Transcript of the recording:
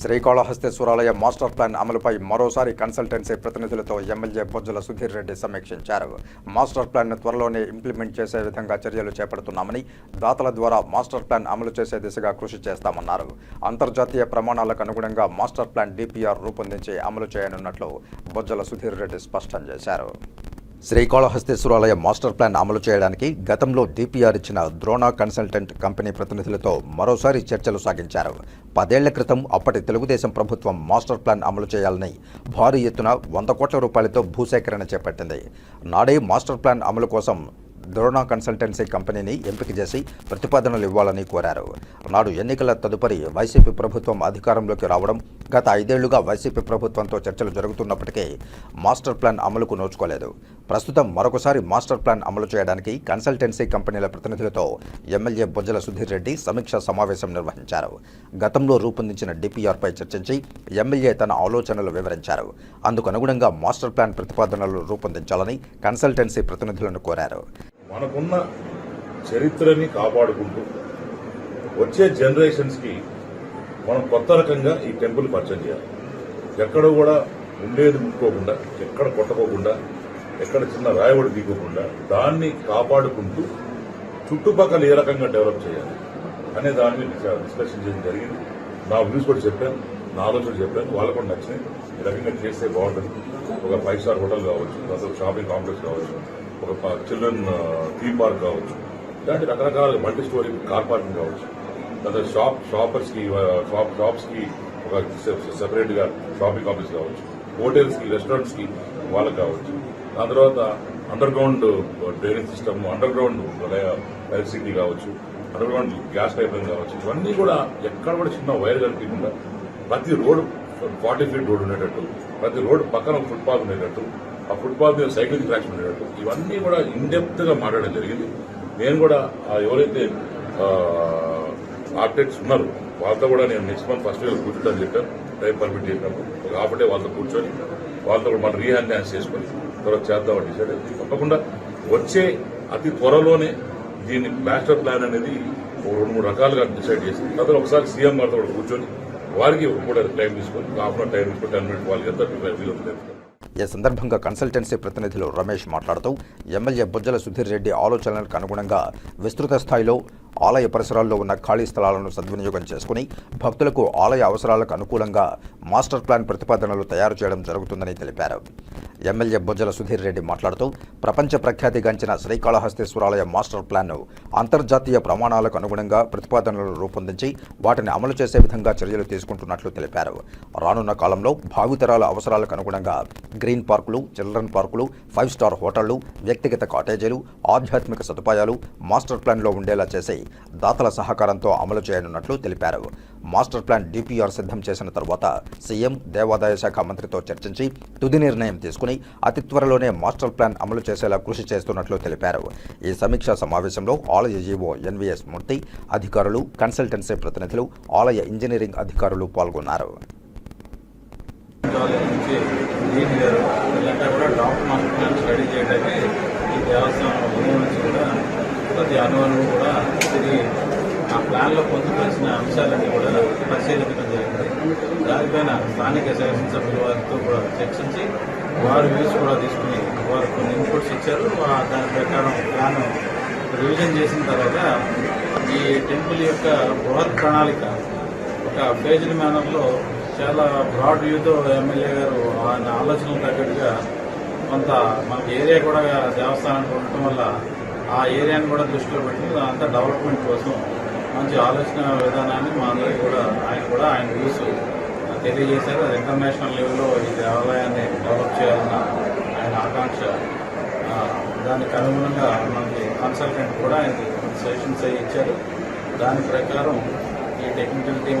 శ్రీకాళహస్తేశ్వరాలయ master plan అమలుపై మరోసారి consultancy ప్రతినిధులతో ఎమ్మెల్యే బొజ్జల సుధీర్ రెడ్డి సమీక్షించారు. మాస్టర్ ప్లాన్ త్వరలోనే ఇంప్లిమెంట్ చేసే విధంగా చర్యలు చేపడుతున్నామని దాతల ద్వారా మాస్టర్ ప్లాన్ అమలు చేసే దిశగా కృషి చేస్తామన్నారు. అంతర్జాతీయ ప్రమాణాలకు అనుగుణంగా మాస్టర్ ప్లాన్ డిపిఆర్ రూపొందించి అమలు చేయనున్నట్లు బొజ్జల సుధీర్ రెడ్డి స్పష్టం చేశారు. శ్రీకాళహస్తేశ్వరాలయ మాస్టర్ ప్లాన్ అమలు చేయడానికి గతంలో డిపిఆర్ ఇచ్చిన ద్రోణా కన్సల్టెంట్ కంపెనీ ప్రతినిధులతో మరోసారి చర్చలు సాగించారు. పదేళ్ళ క్రితం అప్పటి తెలుగుదేశం ప్రభుత్వం మాస్టర్ ప్లాన్ అమలు చేయాలని భారీ ఎత్తున వంద కోట్ల రూపాయలతో భూసేకరణ చేపట్టింది. నాడే మాస్టర్ ప్లాన్ అమలు కోసం ద్రోణ కన్సల్టెన్సీ కంపెనీని ఎంపిక చేసి ప్రతిపాదనలు ఇవ్వాలని కోరారు. నాడు ఎన్నికల తదుపరి వైసీపీ ప్రభుత్వం అధికారంలోకి రావడం గత ఐదేళ్ళుగా వైసీపీ ప్రభుత్వంతో చర్చలు జరుగుతున్నప్పటికీ మాస్టర్ ప్లాన్ అమలుకు నోచుకోలేదు. ప్రస్తుతం మరొకసారి మాస్టర్ ప్లాన్ అమలు చేయడానికి కన్సల్టెన్సీ కంపెనీల ప్రతినిధులతో ఎమ్మెల్యే బొజ్జల సుధీర్ రెడ్డి సమీక్షా సమావేశం నిర్వహించారు. గతంలో రూపొందించిన డిపిఆర్పై చర్చించి ఎమ్మెల్యే తన ఆలోచనలు వివరించారు. అందుకు అనుగుణంగా మాస్టర్ ప్లాన్ ప్రతిపాదనలు రూపొందించాలని కన్సల్టెన్సీ ప్రతినిధులను కోరారు. మనకున్న చరిత్రని కాపాడుకుంటూ వచ్చే జనరేషన్స్కి మనం కొత్త రకంగా ఈ టెంపుల్ పరిచయం చేయాలి. ఎక్కడ కూడా ఉండేది ముట్టుకోకుండా ఎక్కడ కొట్టకోకుండా ఎక్కడ చిన్న రాయబడి తీకోకుండా దాన్ని కాపాడుకుంటూ చుట్టుపక్కల ఏ రకంగా డెవలప్ చేయాలి అనే దాని మీద డిస్కషన్ చేయడం జరిగింది. నా వ్యూస్ కూడా చెప్పాను నా ఆలోచన చెప్పాను వాళ్ళకు కూడా నచ్చినాయి. ఈ రకంగా చేస్తే బాగుంటుంది. ఒక ఫైవ్ స్టార్ హోటల్ కావచ్చు లేదా షాపింగ్ కాంప్లెక్స్ కావచ్చు. ఒక చిల్డ్రన్ థీమ్ పార్క్ కావచ్చు. ఇలాంటి రకరకాల మల్టీ స్టోరీ కార్ పార్కింగ్ కావచ్చు. లేదా షాప్ షాపర్స్కి షాప్ షాప్స్కి ఒక సెపరేట్గా షాపింగ్ కాంప్లెక్స్ కావచ్చు. హోటల్స్కి రెస్టారెంట్స్కి వాళ్ళకి కావచ్చు. దాని తర్వాత underground drainage system underground electricity కావచ్చు. అండర్ గ్రౌండ్ గ్యాస్ పైపింగ్ కావచ్చు. ఇవన్నీ కూడా ఎక్కడ కూడా చిన్న వైర్ కనిపించకుండా ప్రతి రోడ్ ఫార్టీ ఫీట్ రోడ్ ఉండేటట్టు ప్రతి రోడ్ పక్కన ఫుట్పాత్ ఉండేటట్టు ఆ ఫుట్బాల్ మీద సైకిల్ ట్రాక్స్ ఉండేటట్టు. ఇవన్నీ కూడా ఇన్గా మాట్లాడడం జరిగింది. నేను కూడా ఆ ఎవరైతే ఆర్కిటెక్ట్స్ ఉన్నారు వాళ్ళతో కూడా నేను నెక్స్ట్ మంత్ ఫస్ట్ ఇయర్ కూర్చుంటాను చెప్పాను టైం పర్మిట్ చేసినప్పుడు ఒక హాఫ్ డే వాళ్ళతో కూర్చొని వాళ్ళతో కూడా మనం రీహాన్యాన్స్ చేసుకొని త్వరగా చేద్దామని డిసైడ్ తప్పకుండా వచ్చే అతి త్వరలోనే దీన్ని మాస్టర్ ప్లాన్ అనేది రెండు మూడు రకాలుగా డిసైడ్ చేసి తర్వాత ఒకసారి సీఎం గారితో కూడా కూర్చొని వారికి కూడా టైం తీసుకొని హాఫ్ అన్ టైం తీసుకొని టెన్ మినిట్స్ వాళ్ళకి ఎంత వీలు ఈ సందర్భంగా కన్సల్టెన్సీ ప్రతినిధులు రమేష్ మాట్లాడుతూ ఎమ్మెల్యే బుజ్జల సుధీర్ రెడ్డి ఆలోచనలకు అనుగుణంగా విస్తృత స్థాయిలో ఆలయ పరిసరాల్లో ఉన్న ఖాళీ స్థలాలను సద్వినియోగం చేసుకుని భక్తులకు ఆలయ అవసరాలకు అనుకూలంగా మాస్టర్ ప్లాన్ ప్రతిపాదనలు తయారు చేయడం జరుగుతుందని తెలిపారు. ఎమ్మెల్యే బొజ్జల సుధీర్ రెడ్డి మాట్లాడుతూ ప్రపంచ ప్రఖ్యాతిగాంచిన శ్రీకాళహస్తీశ్వరాలయ మాస్టర్ ప్లాన్ను అంతర్జాతీయ ప్రమాణాలకు అనుగుణంగా ప్రతిపాదనలు రూపొందించి వాటిని అమలు చేసే విధంగా చర్యలు తీసుకుంటున్నట్లు తెలిపారు. రానున్న కాలంలో భావితరాల అవసరాలకు అనుగుణంగా గ్రీన్ పార్కులు చిల్డ్రన్ పార్కులు ఫైవ్ స్టార్ హోటళ్ళు వ్యక్తిగత కాటేజీలు ఆధ్యాత్మిక సదుపాయాలు మాస్టర్ ప్లాన్లో ఉండేలా చేసి దాతల సహకారంతో అమలు చేయనున్నట్లు తెలిపారు. మాస్టర్ ప్లాన్ డిపిఆర్ సిద్ధం చేసిన తర్వాత సీఎం దేవాదాయ శాఖ మంత్రితో చర్చించి తుది నిర్ణయం తీసుకుని తీసుకుని అతి త్వరలోనే మాస్టర్ ప్లాన్ అమలు చేసేలా కృషి చేస్తున్నట్లు తెలిపారు. ఈ సమీక్షా సమావేశంలో ఆలయ జీవో ఎన్వీఎస్ మూర్తి అధికారులు కన్సల్టెన్సీ ప్రతినిధులు ఆలయ ఇంజనీరింగ్ అధికారులు పాల్గొన్నారు. కాలేజ్ ప్రతి అనువనం కూడా తిరిగి ఆ ప్లాన్లో పొందుపరిచిన అంశాలన్నీ కూడా పరిశీలించడం జరిగింది. దానిపైన స్థానిక శాసనసభ్యుల వారితో కూడా చర్చించి వారి వ్యూస్ కూడా తీసుకుని వారు కొన్ని ఇన్పుట్స్ ఇచ్చారు. దాని ప్రకారం ప్లాన్ రివిజన్ చేసిన తర్వాత ఈ టెంపుల్ యొక్క బృహత్ ప్రణాళిక ఒక ఫేజ్డ్ మేనర్లో చాలా బ్రాడ్ వ్యూతో ఎమ్మెల్యే గారు ఆయన ఆలోచనలు తగ్గట్టుగా కొంత మనకి ఏరియా కూడా దేవస్థానానికి ఉండటం వల్ల ఆ ఏరియాని కూడా దృష్టిలో పెట్టి అంతా డెవలప్మెంట్ కోసం మంచి ఆలోచన విధానాన్ని మా అందరికి కూడా ఆయన కూడా ఆయన వ్యూస్ తెలియజేశారు. అది ఇంటర్నేషనల్ లెవెల్లో ఈ దేవాలయాన్ని డెవలప్ చేయాలన్న ఆయన ఆకాంక్ష. దానికి అనుగుణంగా మనకి కన్సల్టెంట్ కూడా ఆయనకి సజెషన్స్ అయ్యి ఇచ్చారు. దాని ప్రకారం ఈ టెక్నికల్ టీం